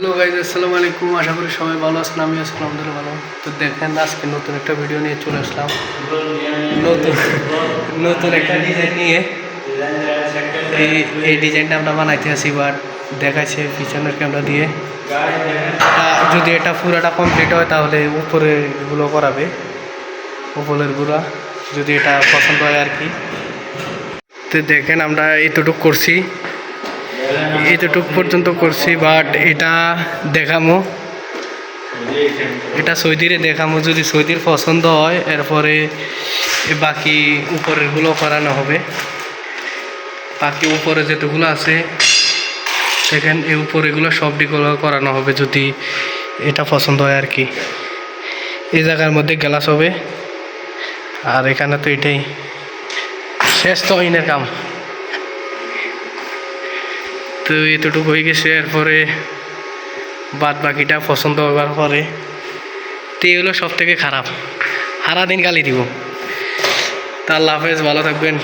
Hello guys আসসালামু আলাইকুম। আশা করি সবাই ভালো আছেন আমি আছি, আলহামদুলিল্লাহ ভালো। তো দেখেন, আজকে নতুন একটা ভিডিও নিয়ে চলে আসলাম। নতুন নতুন একটা ডিজাইন নিয়ে। এই এই ডিজাইনটা আমরা বানাইতে আছি বাট দেখাচ্ছে পিছনের ক্যামেরা দিয়ে। যদি এটা পুরোটা কমপ্লিট হয়, তাহলে উপরে এগুলো করাবে। উপরের গুঁড়া যদি এটা পছন্দ হয় আর কি। তো দেখেন, আমরা এতটুকু করছি। এতটুক পর্যন্ত করছি বাট এটা দেখামো। এটা সৌদিরে দেখামো, যদি সৌদির পছন্দ হয়, এরপরে বাকি উপরেরগুলো করানো হবে। বাকি উপরে যেগুলো আছে দেখেন এই উপরেগুলো সবটিগুলো করানো হবে, যদি এটা পছন্দ হয় আর কি। এই জায়গার মধ্যে গ্লাস হবে। আর এখানে তো এটাই। শেষ তো ইনের কাম। তো এতটুকু হয়ে গেছে, এরপরে বাদ বাকিটা পছন্দ হওয়ার পরে। তো এগুলো সব থেকে খারাপ। সারাদিন গালি দিব। তার আল্লাহ ভালো থাকবেন।